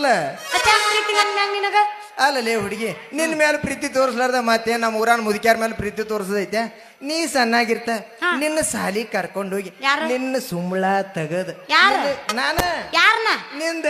ಅಲ್ಲ ಅಲ್ಲಲೇ ಹುಡುಗಿ ನಿನ್ನ ಮೇಲೆ ಪ್ರೀತಿ ತೋರಿಸ್ಲಾರ್ದ ಮತ್ತೆ ನಮ್ಮ ಊರಾನ ಮುದುಕ್ಯಾರ ಮೇಲೆ ಪ್ರೀತಿ ತೋರಿಸದೈತೆ. ನೀ ಸಣ್ಣಾಗಿರ್ತ ನಿನ್ನ ಸಾಲಿ ಕರ್ಕೊಂಡು ಹೋಗಿ ನಿನ್ನ ಸುಮ್ಳ ತಗದ್. ನಾನ? ನಿಂದ?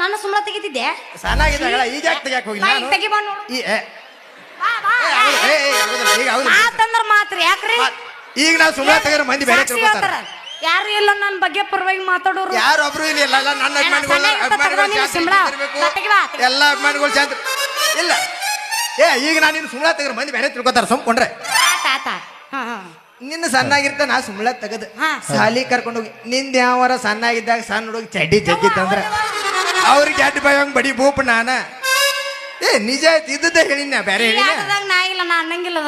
ನಾನು ಸುಮ್ಳ ತೆಗಿತಿದ್ದೆ ಸಣ್ಣಾಗಿದ್ದಾಗಲ್ಲ ಈಗ ಯಾಕೆ ತೆಗಿಯಕ್ ಹೋಗಿ ಈಗ ಮಾತ್ರ ಯಾಕ್ರಿ? ಈಗ ನಾವು ಸುಮ್ಳ ತೆಗಿರೋ ಮಂದಿ ಬೇರೆ ತಿಳ್ಕೊತಾರ. ಯಾರು ಇಲ್ಲ ನನ್ನ ಬಗ್ಗೆ ಪರವಾಗಿ ಮಾತಾಡೋರು? ಯಾರು ಇಲ್ಲಿ ಇಲ್ಲ ನನ್ನ ಅಭಿಮಾನಿಗಳು ಅಭಿಮಾನಿಗಳು ಶಾಂತಿ ಇರ್ಬೇಕು. ಎಲ್ಲ ಅಭಿಮಾನಿಗಳು ಶಾಂತಿ ಇಲ್ಲ. ಏ ಈಗ ನಾನು ನಿನ್ನ ಸುಮ್ಳ ತೆಗೆದ್ರೆ ಮಂದಿ ಬೇರೆ ತಿಳ್ಕೊತಾರ ಸುಮ್ಕೊಂಡ್ರೆ ನಿನ್ನ ಸಣ್ಣಾಗಿರ್ತ ನಾ ಸುಮ್ಳ ತೆಗೆದು. ಸಾಲಿ ಕರ್ಕೊಂಡು ಹೋಗಿ ನಿಂದ ಯಾವಾರ ಸಣ್ಣಾಗಿದ್ದಾಗ ಸಣ್ಣ ಹುಡುಗ ಚಡ್ಡಿ ಜಗ್ಗಿತ್ತಂದ್ರ ಅವ್ರಿಗೆ ಅಡ್ಡ ಬಾಯಂಗ್ ಬಡಿ ಬೂಪ್ ನಾನ? ಏ ನಿಜ ಆಯ್ತು ಇದ್ದದ್ದೇ ಹೇಳಿನ ಬೇರೆ ಹೇಳಿ ನಾ ಇಲ್ಲ ನಾ ಅನ್ನಂಗಿಲ್ಲ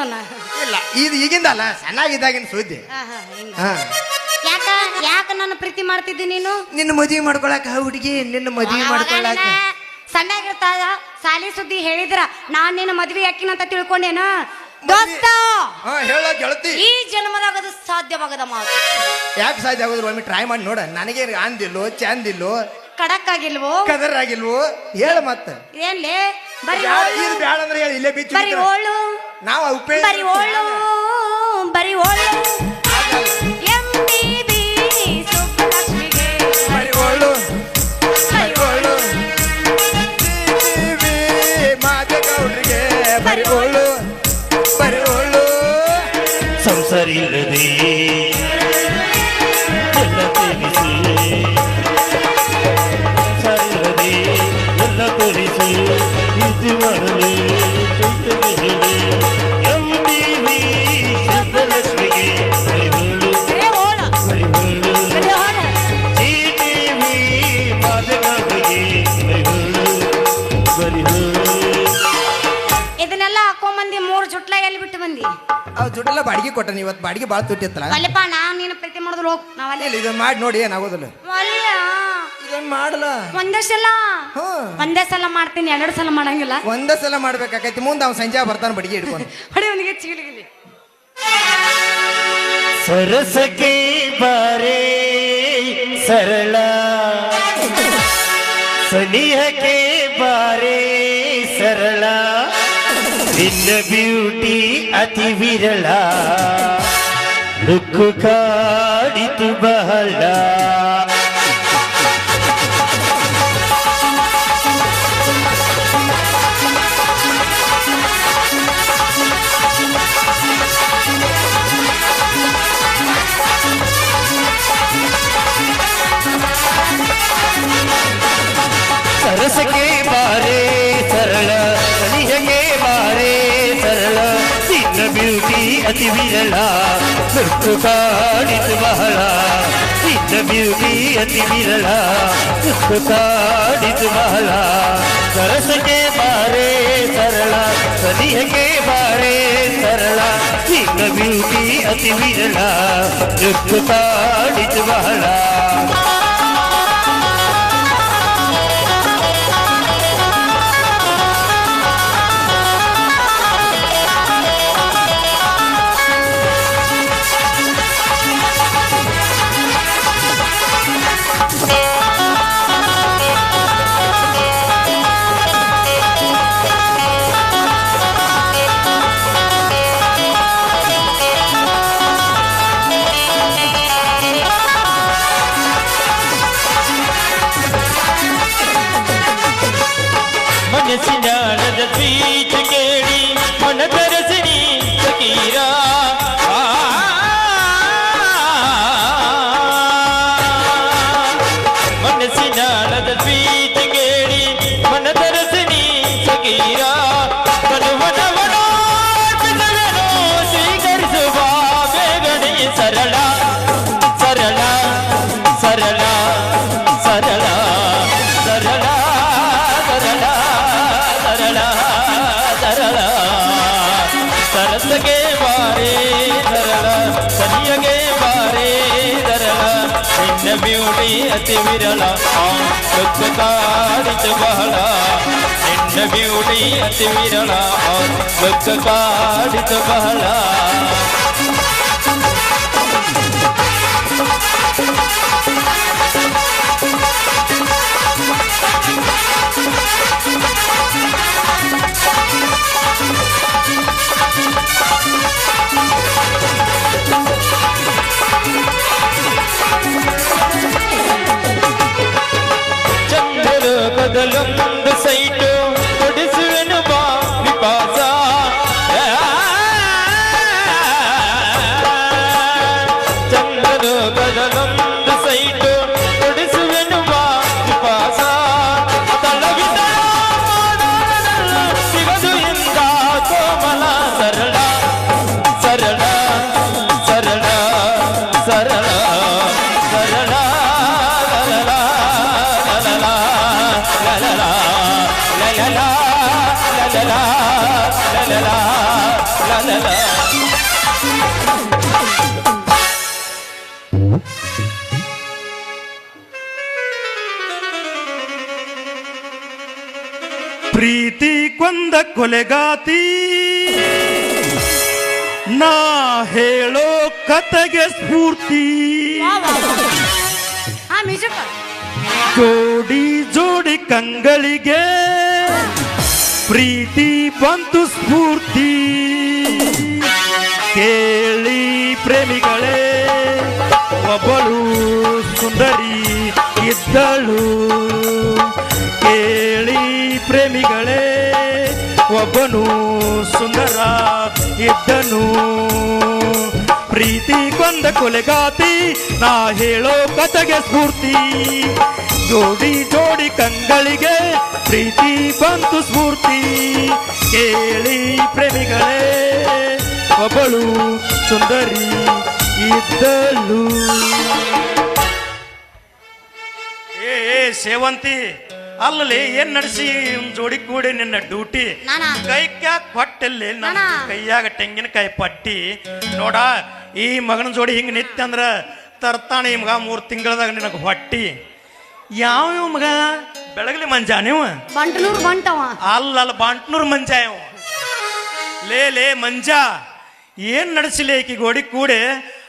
ಇಲ್ಲ ಇದು ಈಗಿಂದ ಅಲ್ಲ ಸಣ್ಣಾಗಿದ್ದಾಗಿನ ಸುದ್ದಿ. ಹಾ. ಯಾಕ ನನ್ನ ಪ್ರೀತಿ ಮಾಡ್ತಿದ್ದಿ ನೀನು? ನಿನ್ನ ಮದುವೆ ಮಾಡ್ಕೊಳಕ ಹುಡುಗಿ ನಿನ್ನ ಮದುವೆ ಮಾಡ್ಕೊಳಕ. ಸಣ್ಣಾಗಿರ್ತಾಗ ಸಾಲಿ ಸುದ್ದಿ ಹೇಳಿದ್ರ ನಾನ್ ನಿನ್ನ ಮದ್ವಿ ಯಾಕಿನ ಅಂತ ತಿಳ್ಕೊಂಡೇನ ದೋಸ್ತ! ಹಾ ಹೇಳ ಗೆಳತಿ. ಈ ಜನ್ಮದಾಗ ಅದು ಸಾಧ್ಯವಾಗದ ಮಾತು. ಯಾಕೆ ಸಾಧ್ಯ ಆಗೋದ್ರು ಒಮ್ಮೆ ಟ್ರೈ ಮಾಡಿ ನೋಡ. ನನಗೆ ಅಂದಿಲ್ಲೋ ಚಂದಿಲ್ಲೋ ಕಡಕ್ ಆಗಿಲ್ವೋ ಕದರ್ ಆಗಿಲ್ವೋ ಹೇಳ ಮತ್ತ. ಏನ್ಲೇ? ಬರಿ ಬ್ಯಾಡ, ಇದು ಬ್ಯಾಡ ಅಂದ್ರೆ ಹೇಳಿ ಇಲ್ಲೇ ಬಿಚ್ಚು ಬರಿ ಓಳು. ನಾವು ಉಪಯೋಗ ಬರಿ ಓಳು. ಬರಿ ಓಳು. ಎಂ ಬಿ Oh, ಇದನ್ನೆಲ್ಲ ಹಾಕೊಂಬಂದಿ ಮೂರು ಜುಟ್ಲ ಎಲ್ಲಿ ಬಿಟ್ಟು ಬಂದಿ? ಅವ್ ದುಡ್ಡೆಲ್ಲ ಬಾಡಿಗೆ ಕೊಟ್ಟನ ಇವತ್ತು ಬಾಡಿಗೆ ಭಾಳ ತುಟ್ಟಿತ್ತಲ್ಲ? ಅಲ್ಲಪ್ಪ ನಾ ನೀನು ಪ್ರೀತಿ ಮಾಡಿದ್ರು ಹೋಗ್ ನಾವಲ್ಲಿ ಇಲ್ಲ ಇದನ್ನ ಮಾಡಿ ನೋಡಿ ಏನಾಗೋದಿಲ್ಲ. ಅಲ್ಲ ಇದನ್ನ ಮಾಡಲ್ಲ. ಒಂದೇ ಸಲ? ಒಂದೇ ಸಲ ಮಾಡ್ತೀನಿ ಎರಡು ಸಲ ಮಾಡಂಗಿಲ್ಲ. ಒಂದೇ ಸಲ ಮಾಡ್ಬೇಕಾಕೈತಿ ಮುಂದೆ ಅವ್ನು ಸಂಜೆ ಬರ್ತಾನೆ ಬಡಿಗೆ ಹಿಡ್ಕೊಂಡು. ಹೊಡಿ ಅವನಿಗೆ ಚೀಲಿಗಿಲಿ ಸರಸಕ್ಕೆ ಬಾರೆ ಸರಳ. ಸನಿಹಕ್ಕೆ ಬಾರೆ ಸರಳ. ನಿನ್ನ ಬ್ಯೂಟಿ ಅತಿ ವಿರಳ. ಲುಕ್ಕು ಕಾಡಿತು ಬಹಳ. ಅತಿ ವಿರಳ ಸುತ್ತು ಕಾಡಿತು ಬಹಳ ನಿನ್ನ ಬ್ಯೂಟಿ ಅತಿ ವಿರಳ ಸುತ್ತು ಕಾಡಿತು ಬಹಳ ಸರಸಕ್ಕೆ ಬಾರೆ ಸರಳ ಸನಿಹಗೆ ಬಾರೆ ಸರಳ ನಿನ್ನ ಬ್ಯೂಟಿ ಅತಿ ವಿರಳ ಸುತ್ತು ಕಾಡಿತು ಬಹಳ ಸರಸಗೆ ಬಾರೆ ಸರಳ ಸನಿಯಗೆ ಬಾರೆ ಸರಳ ನಿನ್ನ ಬ್ಯೂಟಿ ಅತಿ ವಿರಳ ದುಃಖ ಕಾಡಿತು ಬಹಳ. ನಿನ್ನ ಬ್ಯೂಟಿ ಅತಿ ವಿರಳ ದುಃಖ ಕಾಡಿತು ಬಹಳ. ಪ್ರೀತಿ ಕೊಂದ ಕೊಲೆಗಾತಿ. ನಾ ಹೇಳೋ ಕತೆಗೆ ಸ್ಫೂರ್ತಿ. ಜೋಡಿ ಜೋಡಿ ಕಂಗಳಿಗೆ. ಪ್ರೀತಿ ಬಂತು ಸ್ಫೂರ್ತಿ. ಕೇಳಿ ಪ್ರೇಮಿಗಳೇ, ಒಬ್ಬಳು ಸುಂದರಿ ಇದ್ದಳು. ಕೇಳಿ ಪ್ರೇಮಿಗಳೇ, ಒಬ್ಬನು ಸುಂದರ ಇದ್ದನು. ಪ್ರೀತಿ ಕೊಂದ ಕೊಲೆಗಾತಿ, ನಾ ಹೇಳೋ ಕತೆಗೆ ಸ್ಫೂರ್ತಿ. ಜೋಡಿ ಜೋಡಿ ಕಂಗಳಿಗೆ ಪ್ರೀತಿ ಬಂತು ಸ್ಫೂರ್ತಿ ಕೇಳಿ ಪ್ರೇಮಿಗಳೇ ಒಬ್ಬಳು ಸುಂದರಿ ಇದ್ದಳು. ಏ ಸೇವಂತಿ ಅಲ್ಲಲ್ಲಿ ಏನ್ ನಡೆಸಿ? ಜೋಡಿ ಕೂಡಿ ನಿನ್ನ ಡ್ಯೂಟಿ? ಕೈ ಕ್ಯಾಕ್ ಕೊಟ್ಟಲ್ಲಿ? ನನ್ನ ನಾನಾ? ಕೈಯಾಗ ತೆಂಗಿನಕಾಯಿ ಪಟ್ಟಿ. ನೋಡ ಈ ಮಗನ ಜೋಡಿ ಹಿಂಗ ನಿತ್ಯ ಅಂದ್ರ ತರ್ತಾನೆ ಈ ಮಗ ಮೂರ್ ತಿಂಗಳದಾಗ ನಿನಗೆ ಹೊಟ್ಟಿ. ಯಾವ ಇವ್ ಮಗ? ಬೆಳಗ್ಲಿ ಮಂಜ ನೀವು? ಬಂಟ್ನೂರ್ ಬಂಟವ. ಅಲ್ಲ ಅಲ್ಲ ಬಂಟನೂರ್ ಮಂಜ ಇವ. ಲೇ ಲೇ ಮಂಜ ಏನ್ ನಡೆಸಿಲ್ಲ ಈಕಿ ಗೋಡಿ ಕೂಡಿ?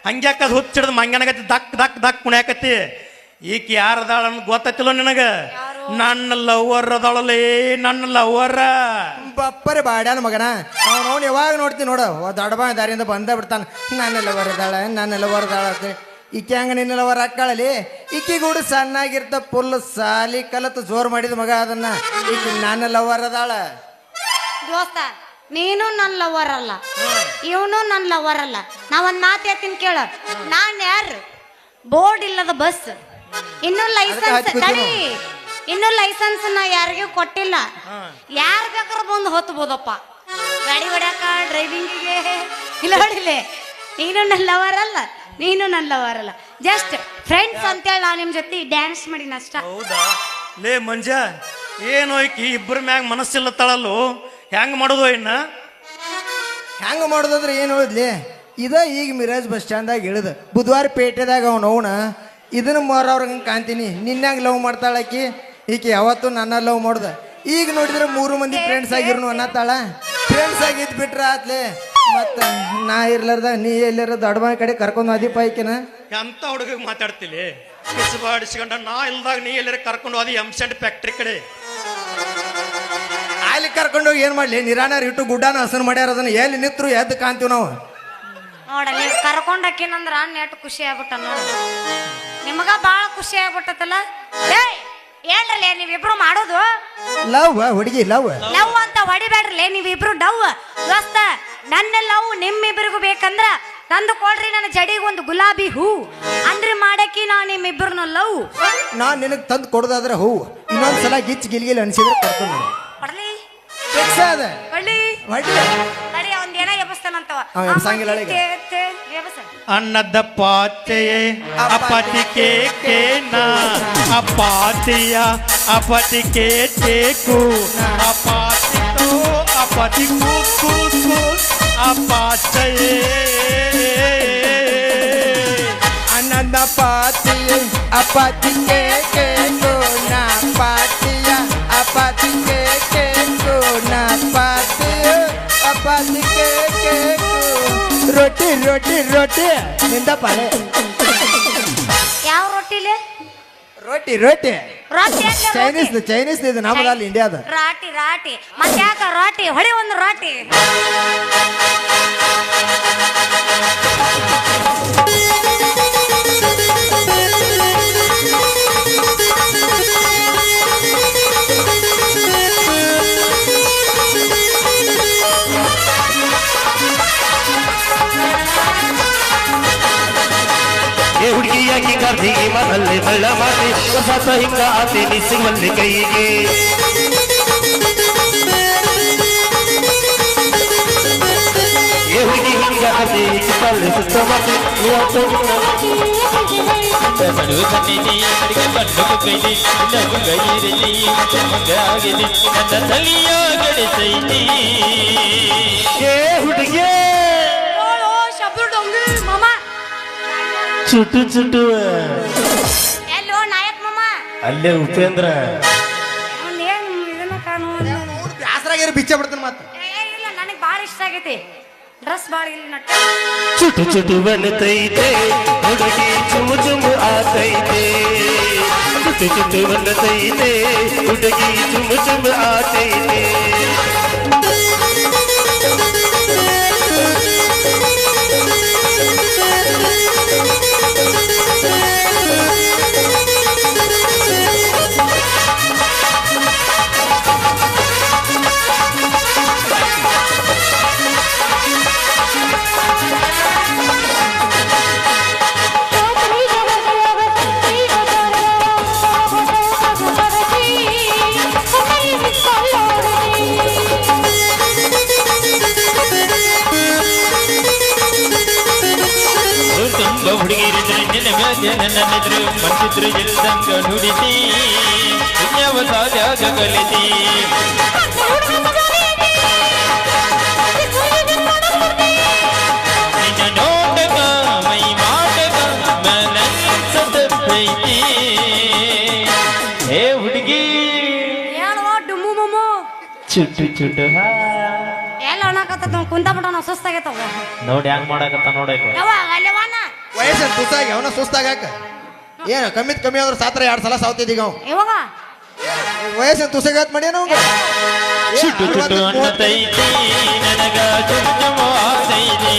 ಹಂಗ್ಯಾಕದ್ ಹುಚ್ಚಿಡ್ದು ಮಂಗನಗತಿ ದಕ್ ದಕ್ ದಕ್ ಕುಣ್ಯಾಕತಿ ಈಕಿ ಯಾರದಾಳ ಅಂತ ಗೊತ್ತೈತಿಲ್ಲ ನಿನಗ ನನ್ನ ಲವರ್ ಅದಾಳಲೇ ನನ್ನ ಲವ್ವರ. ಬಪ್ಪರೆ ಬಾಡ್ಯಾನ ಮಗನ. ಅವ್ನು ಯಾವಾಗ ನೋಡ್ತೀನಿ ನೋಡು. ದೊಡ್ಡಬ ದಾರಿಯಿಂದ ಬಂದ ಬಿಡ್ತಾನ. ದಾಳ ನನ್ನ ಲವರ್ ದಾಳ ಅಂತ ಈಕೆ ಹಂಗ ನಿನ್ನೆಲ್ಲ ವರ ಹಾಕ್ಕಾಳಲಿ ಈಕಿ ಸಣ್ಣಾಗಿರ್ತ ಫುಲ್ ಸಾಲಿ ಕಲತು ಜೋರ್ ಮಾಡಿದ ಮಗ ಅದನ್ನ. ಈಕಿ ಲವರ್ ಅದಾಳ. ದೋಸ್ತ ನೀನು ನನ್ನ ಲವರ್ ಅಲ್ಲ. ಇವನು ನನ್ನ ಲವರ್ ಅಲ್ಲ. ನಾವೊಂದ್ ಮಾತು ಹೇಳ್ತೀನಿ ಕೇಳ. ನಾನ್ ಯಾರು? ಬೋರ್ಡ್ ಇಲ್ಲದ ಬಸ್. ಇನ್ನು ಲೈಸೆನ್ಸ್ ತಡಿ. ಇನ್ನು ಲೈಸೆನ್ಸ್ ನಾ ಯಾರಿಗೂ ಕೊಟ್ಟಿಲ್ಲ. ಯಾರು ಬೇಕಾದ್ರೆ ಬಂದು ಹೊತ್ಬೋದಪ್ಪ. ಗಾಡಿ ಹೊಡ್ಯಾಕ ಡ್ರೈವಿಂಗಿಗೆ ಇಲ್ಲ ಹೊಡಿಲೆ ನೀನು ನನ್ನ ಲವರ್ ಅಲ್ಲ. ನೀನು ನನ್ನ ಲವರ್ ಅಲ್ಲ ಜಸ್ಟ್ ಫ್ರೆಂಡ್ಸ್ ಅಂತೇಳಿ ನಾನು ನಿಮ್ ಜೊತೆ ಡ್ಯಾನ್ಸ್ ಮಾಡಿನ ಅಷ್ಟ. ಹೌದಾ? ಲೇ ಮಂಜ ಏನು ಐಕಿ ಇಬ್ಬರ ಮ್ಯಾಗ ಮನಸ್ಸಿಲ್ಲತ್ತಾಳಲ್ಲೋ ಹೆಂಗ್ ಮಾಡೋದು ಇನ್ನ? ಹೆಂಗ ಮಾಡೋದಂದ್ರೆ ಏನು ಹೇಳಿದ್ಲಿ? ಇದ ಈಗ ಮಿರಾಜ್ ಬಸ್ ಸ್ಟ್ಯಾಂಡ್ದಾಗ ಇಳಿದ ಬುಧವಾರ ಪೇಟೆದಾಗ ಅವನು ಅವನ ಇದನ್ನ ಮಾರವ್ರಂಗೆ ಕಾಣ್ತೀನಿ. ನಿನ್ನಾಗ ಲವ್ ಮಾಡ್ತಾಳಕಿ ಈಕೆ ಯಾವತ್ತೂ ನನ್ನ ಲವ್ ಮಾಡ್ದ. ಈಗ ನೋಡಿದ್ರೆ ಮೂರು ಮಂದಿ ಫ್ರೆಂಡ್ಸ್ ಆಗಿರ್ನು ಅನ್ನತ್ತಾಳ? ಫ್ರೆಂಡ್ಸ್ ಆಗಿದ್ ಬಿಟ್ರ ಆತ್ಲೆ? ಮತ್ತ ನಾ ಇರ್ಲಾರ್ದ ನೀ ಎಲ್ಲಿರ ದೊಡ್ಡ ಕಡೆ ಕರ್ಕೊಂಡು ಅದಿಪ್ಪ ಐಕಿನ ಎಂತ ಹುಡುಗ ಮಾತಾಡ್ತಿಲಿ? ಬಿಸಿಬಾಡಿಸ್ಕೊಂಡ ನಾ ಇಲ್ದಾಗ ನೀ ಎಲ್ಲರ ಕರ್ಕೊಂಡು ಹೋದಿ ಎಂಸೆಂಟ್ ಫ್ಯಾಕ್ಟ್ರಿ ಕಡೆ? ಅಲ್ಲಿ ಕರ್ಕೊಂಡು ಹೋಗಿ ಏನ್ ಮಾಡ್ಲಿ? ನಿರಾಣ ಇಟ್ಟು ಗುಡ್ಡಾನ ಹಸನ್ ಮಾಡ್ಯಾರ ಅದನ್ನ ಎಲ್ಲಿ ನಿತ್ರು ಎದ್ದು ಕಾಣ್ತೀವಿ ನಾವು? ನೋಡ ನೀವು ಕರ್ಕೊಂಡಕ್ಕಿನಂದ್ರ ನೆಟ್ ಖುಷಿ ಆಗ್ಬಿಟ್ಟ ನೋಡ. ನಿಮಗ ಬಾಳ ಖುಷಿ ಆಗ್ಬಿಟ್ಟತಲ್ಲ ಏಯ್ ಏನ್ರಲ್ಲ ನೀವಿಬ್ರು ಮಾಡೋದು? ಲವ್ ಹುಡುಗಿ ಲವ್ ಲವ್ ಅಂತ ಹೊಡಿಬೇಡ್ರಲ್ಲ ನೀವಿಬ್ರು ಡವ್ ದೋಸ್ತ ನನ್ನ ಲವ್ ನಿಮ್ಮಿಬ್ರಿಗೂ ಬೇಕಂದ್ರ ತಂದು ಕೊಡ್ರಿ ನನ್ನ ಜಡಿಗೆ ಒಂದು ಗುಲಾಬಿ ಹೂ. ಅಂದ್ರೆ ಮಾಡಕ್ಕಿ ನಾ ನಿಮ್ಮಿಬ್ಬರನ್ನ ಲವ್. ನಾನ್ ನಿನಗ್ ತಂದು ಕೊಡೋದಾದ್ರೆ ಹೂವು ಇನ್ನೊಂದ್ಸಲ ಗಿಚ್ ಗಿಲ್ಗಿಲ್ ಅನ್ಸಿದ್ರೆ ಕರ್ಕೊಂಡು ಕೊಡ್ಲಿ ಫಿಕ್ಸ್ ಅದ. ಕೊಡ್ಲಿ ಹೊಡ್ಲಿ. ತಡಿ ಒಂದ್ ಏನ ಎಬ್ಬಸ್ತಾನಂತವ ಅವ ಎಬ್ಸಂಗಿಲ್ಲ ಈಗ. ಅನ್ನದ ಪಾಚೆಯೇ ಅಪತಿಕೆ ಕೇನ ಅಪಾತಿಯ ಅಪತಿಕೆ ತೇಕು ಅಪಾತಿತು ಅಪತಿ ಕೂಕು ಅಪಾಚಯೇ ಆನಂದ ಪಾತಿಯ ಅಪಾತಿಗೆ ಕೇಕು ನಾ ಪಾತಿಯ ಅಪಾತಿಗೆ ಕೇಕು ನಾ ಪಾತಿಯ ಅಪಾತಿಗೆ ಕೇಕು ರೊಟ್ಟಿ ರೊಟ್ಟಿ ರೊಟ್ಟಿ ನಿಂದ ಪಾಳೆ ಯಾವ ರೊಟ್ಟಿಲಿ ರೊಟ್ಟಿ ರೊಟ್ಟಿ ರೊಟ್ಟಿ ಅಂದ್ರೆ ಚೈನೀಸ್ ರೊಟ್ಟಿ. ಚೈನೀಸ್ ಇದು ನಮ್ಮದಲ್ಲ ಇಂಡಿಯಾದ ರಾಟಿ ರಾಟಿ. ಮತ್ತೆ ಯಾಕ ರಾಟಿ ಹೊಡಿ ಒಂದು ರಾಟಿ ಗಳ ಮಾತೆ ಹೊಸ ಹಿಂಗ ಆತನಿಸಿ ಮಂದಿ ಕೈಗೆ ಹುಡುಗಿ ಹಿಂಗ ಅತಿ ಕಲ್ಲು ಸುತ್ತ ಮಾತೆ ಬಡವ ಕಟ್ಟಿದಿ ಅಡಿಗೆ ಬಣ್ಣು ಕೈದಿ ನಗು ಗೈರಿಲಿ ಮಗಾಗಿಲಿ ನನ್ನ ತಲಿಯ ಗಳಿಸೈತಿ ಏ ಹುಡುಗಿಯೇ చుట్టూ చుట్టూ ಅಲ್ಲೇ ಉಪೇಂದ್ರ ಅವ್ನ್ ಏನ್ ಇದನ್ನ ಕಾಣು ಬಿಚ್ಚ ಬಿಡ್ತಾನೆ ಮತ್ತೆ. ಏ ಇಲ್ಲ ನನಗೆ ಭಾಳ ಇಷ್ಟ ಆಗೈತಿ. ಡ್ರೆಸ್ ಭಾಳ ಇಲ್ಲಿ ನಟ್ಟ. ಚುಟು ಚುಟು ಬನ್ನತೈತೆ ಹುಡುಗಿ ಚುಮು ಚುಮು ಆತೈತೆ. ಚುಟು ಚುಟು ಬನ್ನತೈತೆ ಹುಡುಗಿ ಚುಮು ಚುಮು ಆತೈತೆ. ಜನನನೆದ್ರು ಬಂದಿದ್ರು ಎಲ್ಲಂಗ ನುಡಿತಿ ಪುಣ್ಯವ ಸಾಧ್ಯಾಗ ಕಲಿತಿ ಹುಡುಗಿ. ಎಲ್ಲ ಅಣಕತ್ತ ಕುಂತ ಬಿಡೋಣ ಸುಸ್ತಾಗೈತವ ನೋಡಿ ಹ್ಯಾಂಗ್ ಮಾಡಕತ್ತ ನೋಡಿ ಅಲ್ಲಿ ವಾನ. ವಯಸ್ಸು ತುಸಾಗಿ ಅವನ ಸುಸ್ತಾಗಾಕ ಏನು ಕಮ್ಮಿತ್ ಕಮ್ಮಿ ಆದ್ರೆ ಸಾತ್ರ ಎರಡು ಸಲ ಸಾವ್ತಿದ್ದೀಗ ಅವ? ಇವಾಗ ವಯಸ್ಸಿನ ತುಸಗಾತ್ ಮಾಡ್ಯಾನ ಅವಂಗ ಚುಟು ಚುಟು ಅನ್ನತೈತಿ ನನಗ ಚುಟು ಚುಮು ಆತೈತಿ